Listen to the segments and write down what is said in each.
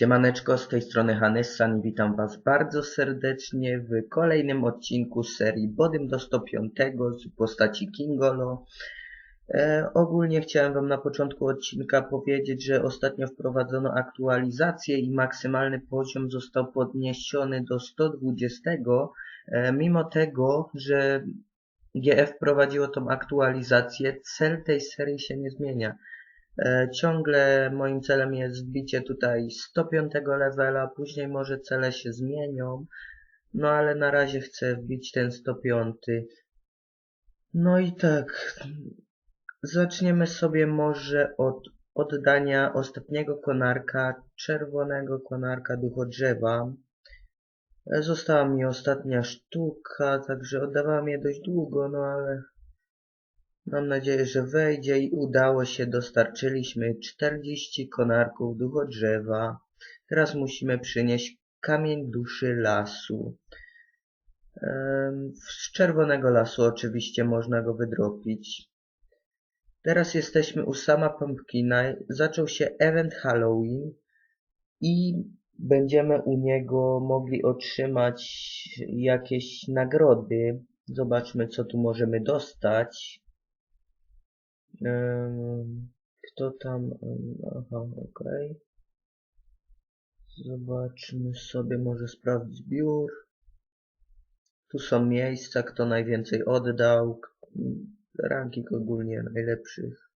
Siemaneczko, z tej strony Hanessan witam Was bardzo serdecznie w kolejnym odcinku serii Bodym do 105 z postaci Kingolo. E, ogólnie chciałem Wam na początku odcinka powiedzieć, że ostatnio wprowadzono aktualizację i maksymalny poziom został podniesiony do 120, e, mimo tego, że GF prowadziło tą aktualizację, cel tej serii się nie zmienia. E, ciągle moim celem jest wbicie tutaj 105 levela, później może cele się zmienią, no ale na razie chcę wbić ten 105. No i tak, zaczniemy sobie może od oddania ostatniego konarka, czerwonego konarka duchodrzewa. E, Została mi ostatnia sztuka, także oddawałem je dość długo, no ale Mam nadzieję, że wejdzie i udało się. Dostarczyliśmy 40 konarków duchodrzewa. Teraz musimy przynieść kamień duszy lasu. Z czerwonego lasu oczywiście można go wydropić. Teraz jesteśmy u sama Pumpkina. Zaczął się event Halloween i będziemy u niego mogli otrzymać jakieś nagrody. Zobaczmy, co tu możemy dostać. Kto tam? Aha, okej. Zobaczmy sobie, może sprawdzić biur. Tu są miejsca, kto najwięcej oddał. Ranking ogólnie najlepszych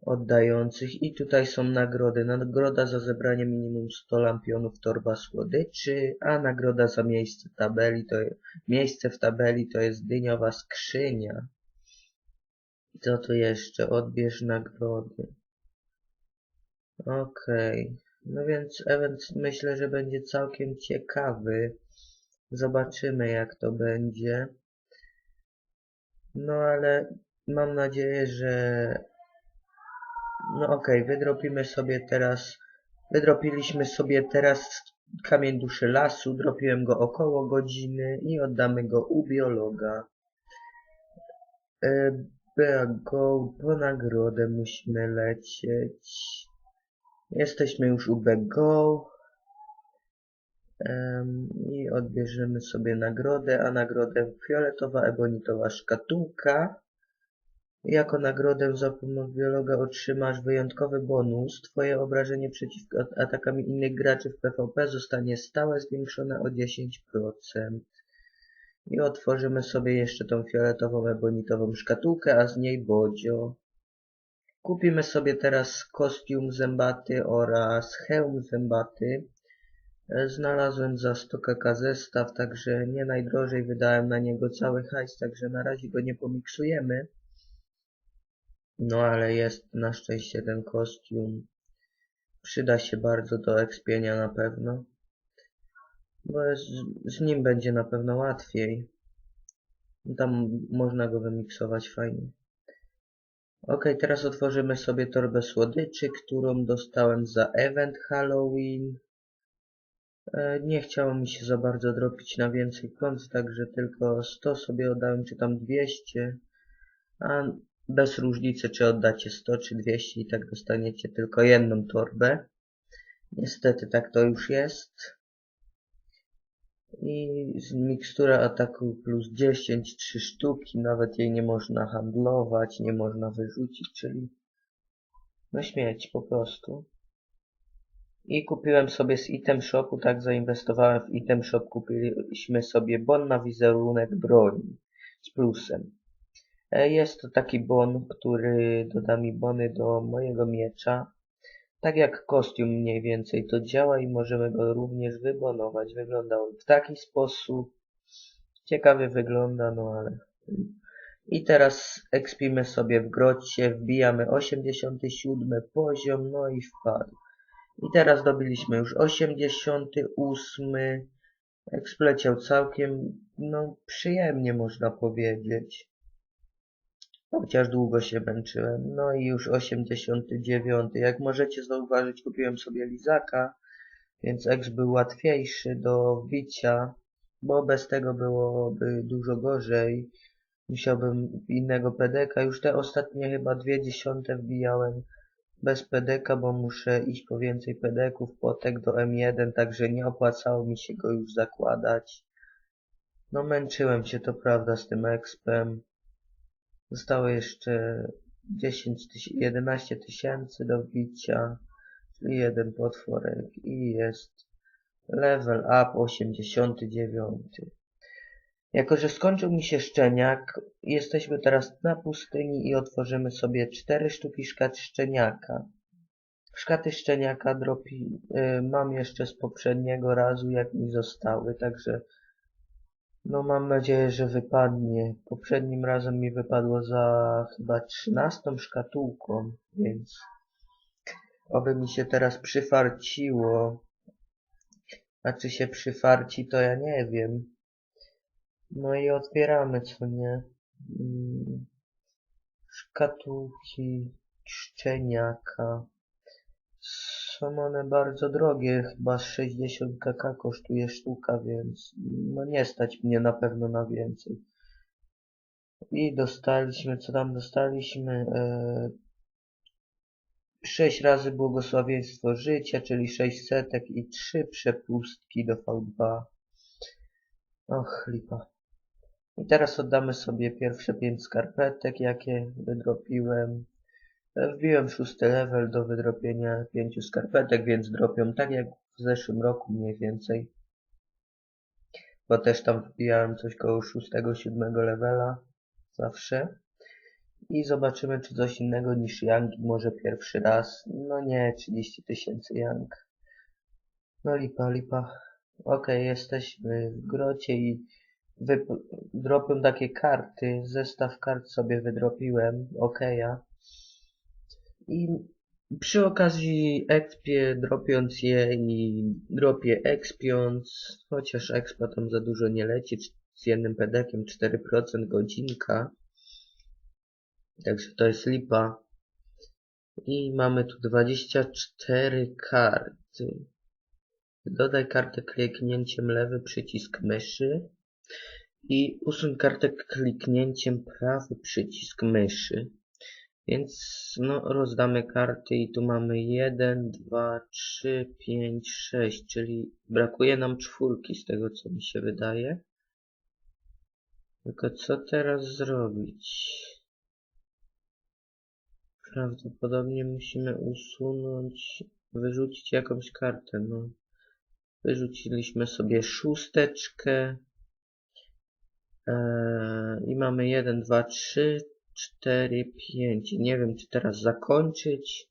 oddających. I tutaj są nagrody. Nagroda za zebranie minimum 100 lampionów torba słodyczy, a nagroda za miejsce tabeli to miejsce w tabeli to jest dyniowa skrzynia. Co tu jeszcze? Odbierz nagrody. Okej. No więc event myślę, że będzie całkiem ciekawy. Zobaczymy jak to będzie. No ale mam nadzieję, że... No okej, wydropimy sobie teraz... Wydropiliśmy sobie teraz kamień duszy lasu. Dropiłem go około godziny i oddamy go u biologa. E, Go, po nagrodę musimy lecieć. Jesteśmy już u Bego. Em, I odbierzemy sobie nagrodę, a nagrodę fioletowa ebonitowa szkatułka. Jako nagrodę za pomoc biologa otrzymasz wyjątkowy bonus. Twoje obrażenie przeciwko at- atakami innych graczy w PvP zostanie stałe zwiększone o 10%. I otworzymy sobie jeszcze tą fioletową ebonitową szkatułkę, a z niej bodzio. Kupimy sobie teraz kostium zębaty oraz hełm zębaty. E, Znalazłem za 100 kk zestaw, także nie najdrożej wydałem na niego cały hajs, także na razie go nie pomiksujemy. No ale jest na szczęście ten kostium. Przyda się bardzo do ekspienia na pewno. Bo z, z nim będzie na pewno łatwiej. Tam można go wymiksować fajnie. Ok, teraz otworzymy sobie torbę słodyczy, którą dostałem za event Halloween. E, nie chciało mi się za bardzo dropić na więcej kont, także tylko 100 sobie oddałem, czy tam 200. A bez różnicy, czy oddacie 100 czy 200 i tak dostaniecie tylko jedną torbę. Niestety tak to już jest. I mikstura ataku plus 10, 3 sztuki, nawet jej nie można handlować, nie można wyrzucić, czyli no śmieć po prostu. I kupiłem sobie z item shopu, tak zainwestowałem w item shop, kupiliśmy sobie bon na wizerunek broni z plusem. E, Jest to taki bon, który doda mi bony do mojego miecza. Tak jak kostium mniej więcej to działa i możemy go również wybonować. Wygląda on w taki sposób. Ciekawie wygląda, no ale... I teraz ekspimy sobie w grocie, wbijamy 87 poziom, no i wpadł. I teraz dobiliśmy już 88. Exp leciał całkiem, no przyjemnie można powiedzieć. Chociaż długo się męczyłem. No i już 89. Jak możecie zauważyć, kupiłem sobie lizaka, więc X był łatwiejszy do wbicia, bo bez tego byłoby dużo gorzej. Musiałbym innego PDK. Już te ostatnie chyba dwie dziesiąte wbijałem bez pedeka, bo muszę iść po więcej pedeków, potek do M1, także nie opłacało mi się go już zakładać. No męczyłem się, to prawda, z tym expem. Zostało jeszcze 10 tyś 11 tysięcy do wbicia, czyli jeden potworek i jest level up 89. Jako, że skończył mi się szczeniak, jesteśmy teraz na pustyni i otworzymy sobie cztery sztuki szkat szczeniaka. Szkaty szczeniaka dropi y, mam jeszcze z poprzedniego razu, jak mi zostały, także no mam nadzieję, że wypadnie. Poprzednim razem mi wypadło za chyba trzynastą szkatułką, więc oby mi się teraz przyfarciło. A czy się przyfarci, to ja nie wiem. No i otwieramy, co nie? Mm, Szkatułki szczeniaka. Są one bardzo drogie, chyba z 60 kk kosztuje sztuka, więc no nie stać mnie na pewno na więcej. I dostaliśmy, co tam dostaliśmy? E, 6 razy błogosławieństwo życia, czyli 6 setek i 3 przepustki do V2. Och, lipa. I teraz oddamy sobie pierwsze 5 skarpetek, jakie wydropiłem. Wbiłem szósty level do wydropienia 5 skarpetek, więc dropią tak jak w zeszłym roku mniej więcej. Bo też tam wbijałem coś koło 6-7 levela. Zawsze. I zobaczymy, czy coś innego niż Yangi może pierwszy raz. No nie, 30 tysięcy Yang. No lipa, lipa. Okej, jesteśmy w grocie i wyp- dropią takie karty. Zestaw kart sobie wydropiłem. Okeja. I przy okazji expię, dropiąc je i dropię expiąc, chociaż expa tam za dużo nie leci, z jednym pedekiem 4% godzinka. Także to jest lipa. I mamy tu 24 karty. Dodaj kartę kliknięciem lewy przycisk myszy i usuń kartę kliknięciem prawy przycisk myszy. Więc no, rozdamy karty i tu mamy 1, 2, 3, 5, 6, czyli brakuje nam czwórki z tego co mi się wydaje. Tylko co teraz zrobić? Prawdopodobnie musimy usunąć, wyrzucić jakąś kartę, no. Wyrzuciliśmy sobie szósteczkę. Eee, I mamy 1, 2, 3, 4, 5. Nie wiem, czy teraz zakończyć.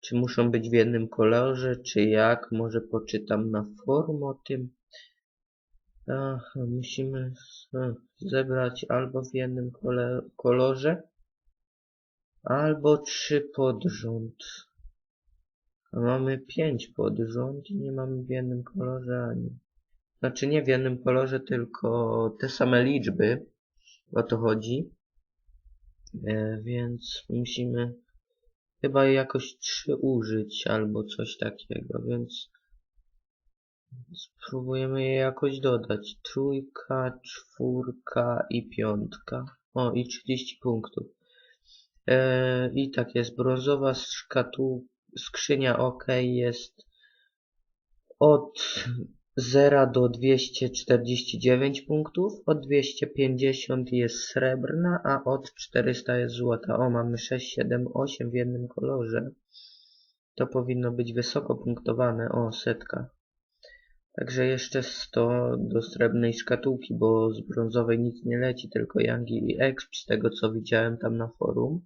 Czy muszą być w jednym kolorze, czy jak? Może poczytam na forum o tym. Aha, musimy zebrać albo w jednym kolorze, albo trzy pod rząd. A mamy pięć pod rząd i nie mamy w jednym kolorze ani. Znaczy nie w jednym kolorze, tylko te same liczby. O to chodzi. E, więc musimy chyba jakoś trzy użyć albo coś takiego, więc spróbujemy je jakoś dodać. Trójka, czwórka i piątka. O, i 30 punktów. E, I tak jest, brązowa szkatuł, skrzynia OK jest od 0 do 249 punktów, od 250 jest srebrna, a od 400 jest złota. O, mamy 6, 7, 8 w jednym kolorze. To powinno być wysoko punktowane. O, setka. Także jeszcze 100 do srebrnej szkatułki, bo z brązowej nic nie leci, tylko Yangi i Exp, z tego co widziałem tam na forum.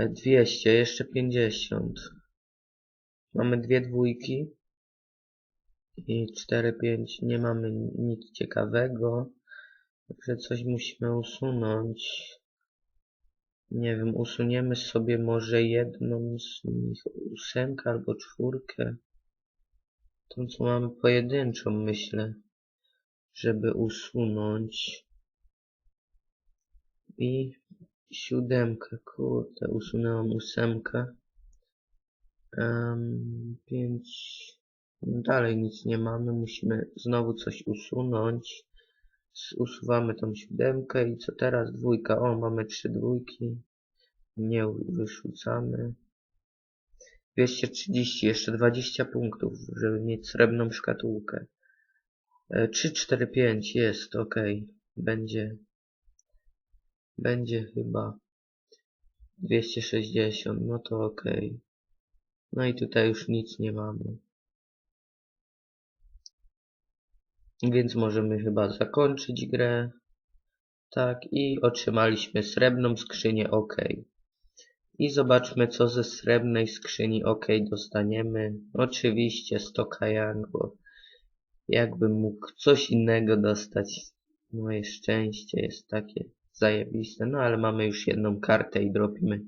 200, jeszcze 50. Mamy dwie dwójki i 4, 5. Nie mamy nic ciekawego. Także coś musimy usunąć. Nie wiem, usuniemy sobie może jedną z nich, ósemkę albo czwórkę. Tą co mamy pojedynczą myślę, żeby usunąć. I siódemkę, kurde, usunęłam ósemkę. Um, pięć, dalej nic nie mamy, musimy znowu coś usunąć. Usuwamy tą siódemkę i co teraz? Dwójka, o mamy trzy dwójki. Nie wyrzucamy. 230, jeszcze 20 punktów, żeby mieć srebrną szkatułkę. E, 3, 4, 5 jest, ok. Będzie. Będzie chyba 260, no to ok. No i tutaj już nic nie mamy. Więc możemy chyba zakończyć grę. Tak, i otrzymaliśmy srebrną skrzynię OK. I zobaczmy, co ze srebrnej skrzyni OK dostaniemy. Oczywiście 100 kajang, bo jakbym mógł coś innego dostać. Moje szczęście jest takie zajebiste. No ale mamy już jedną kartę i dropimy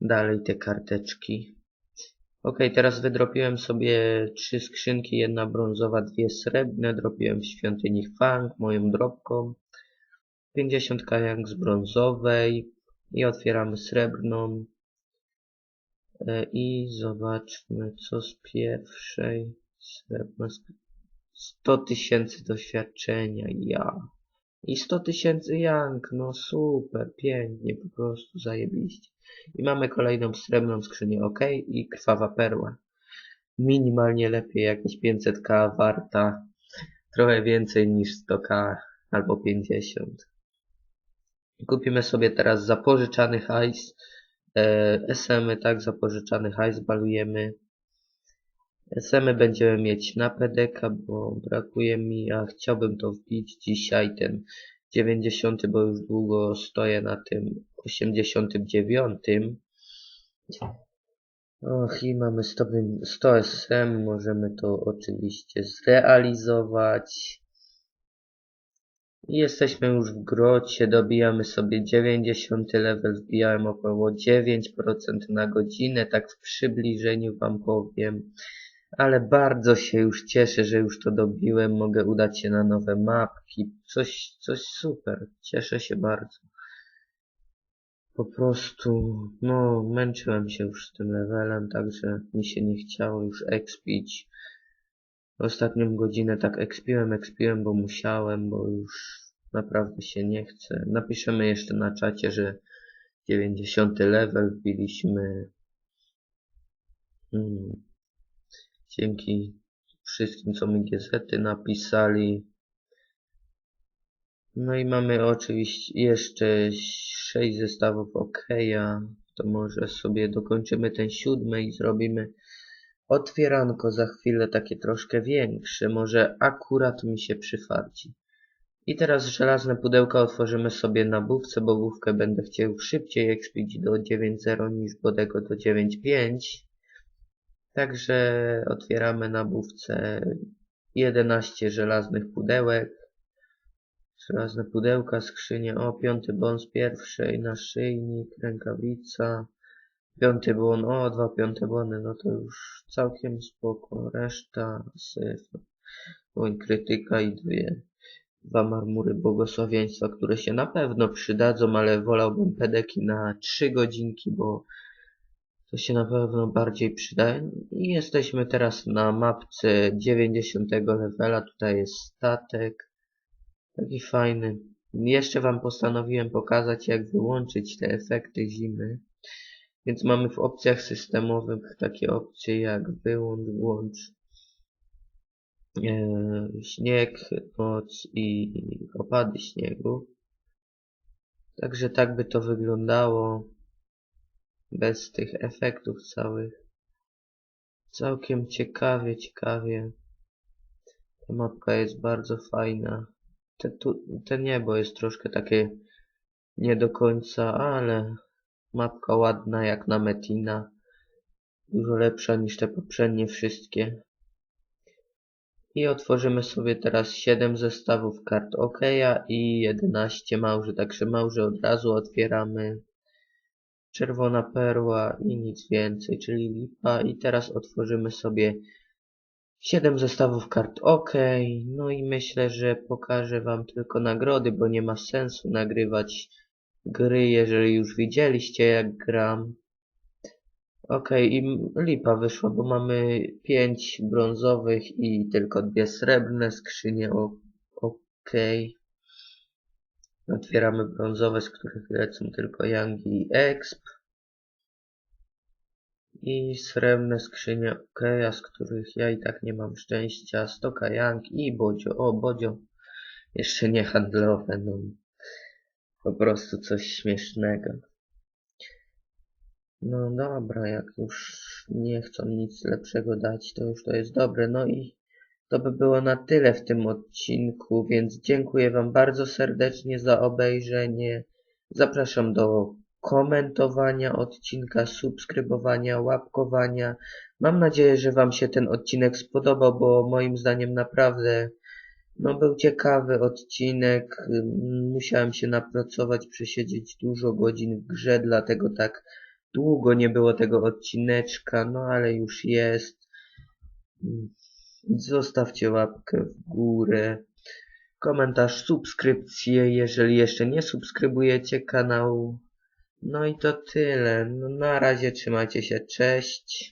dalej te karteczki. Ok, teraz wydropiłem sobie trzy skrzynki, jedna brązowa, dwie srebrne. Dropiłem w świątyni Fang, moją dropką. 50 kajang z brązowej i otwieramy srebrną. E, I zobaczmy, co z pierwszej. Srebrna. sk- 100 tysięcy doświadczenia, ja. I 100 tysięcy jank, no super, pięknie, po prostu zajebiście. I mamy kolejną srebrną skrzynię OK i krwawa perła. Minimalnie lepiej, jakieś 500k warta. Trochę więcej niż 100k albo 50. Kupimy sobie teraz zapożyczany hajs. E, SM-y, tak, zapożyczany hajs balujemy. SM-y będziemy mieć na PDK, bo brakuje mi, a chciałbym to wbić dzisiaj ten 90, bo już długo stoję na tym 89. Och, i mamy 100, 100 SM, możemy to oczywiście zrealizować. Jesteśmy już w grocie, dobijamy sobie 90 level, wbijałem około 9% na godzinę, tak w przybliżeniu wam powiem. Ale bardzo się już cieszę, że już to dobiłem, mogę udać się na nowe mapki, coś, coś super, cieszę się bardzo. Po prostu, no, męczyłem się już z tym levelem, także mi się nie chciało już expić. Ostatnią godzinę tak expiłem, expiłem, bo musiałem, bo już naprawdę się nie chce. Napiszemy jeszcze na czacie, że 90 level wbiliśmy. Hmm. Dzięki wszystkim, co mi GZ napisali. No i mamy oczywiście jeszcze 6 zestawów OK'a. To może sobie dokończymy ten siódmy i zrobimy otwieranko za chwilę takie troszkę większe. Może akurat mi się przyfarci. I teraz żelazne pudełka otworzymy sobie na bówce, bo bówkę będę chciał szybciej expić do 9.0 niż bodego do 9.5. Także otwieramy na bówce 11 żelaznych pudełek. Żelazne pudełka, skrzynie, o piąty bon z pierwszej, naszyjnik, rękawica. Piąty bon, o dwa piąte bony, no to już całkiem spoko. Reszta syf. Bądź krytyka i dwie dwa marmury błogosławieństwa, które się na pewno przydadzą, ale wolałbym pedeki na 3 godzinki, bo to się na pewno bardziej przydaje. I jesteśmy teraz na mapce 90 levela, tutaj jest statek, taki fajny. Jeszcze wam postanowiłem pokazać jak wyłączyć te efekty zimy. Więc mamy w opcjach systemowych takie opcje jak wyłącz, włącz, e, śnieg, noc i opady śniegu. Także tak by to wyglądało bez tych efektów całych. Całkiem ciekawie, ciekawie. Ta mapka jest bardzo fajna. Te, tu, te niebo jest troszkę takie nie do końca, ale mapka ładna jak na Metina. Dużo lepsza niż te poprzednie wszystkie. I otworzymy sobie teraz 7 zestawów kart OK'a i 11 małży, także małży od razu otwieramy. Czerwona perła i nic więcej, czyli lipa. I teraz otworzymy sobie 7 zestawów kart OK. No i myślę, że pokażę wam tylko nagrody, bo nie ma sensu nagrywać gry, jeżeli już widzieliście jak gram. Okej, i lipa wyszła, bo mamy 5 brązowych i tylko dwie srebrne skrzynie. o- Okej. Otwieramy brązowe, z których lecą tylko Young i Exp. I srebrne skrzynie Okeja, z których ja i tak nie mam szczęścia. Stoka Young i Bodzio. O, Bodzio. Jeszcze nie handlowe, no. Po prostu coś śmiesznego. No dobra, jak już nie chcą nic lepszego dać, to już to jest dobre. No i to by było na tyle w tym odcinku, więc dziękuję Wam bardzo serdecznie za obejrzenie. Zapraszam do komentowania odcinka, subskrybowania, łapkowania. Mam nadzieję, że Wam się ten odcinek spodobał, bo moim zdaniem naprawdę no, był ciekawy odcinek. Musiałem się napracować, przesiedzieć dużo godzin w grze, dlatego tak długo nie było tego odcineczka, no ale już jest. Zostawcie łapkę w górę, komentarz, subskrypcję, jeżeli jeszcze nie subskrybujecie kanału. No i to tyle. No, na razie trzymajcie się, cześć.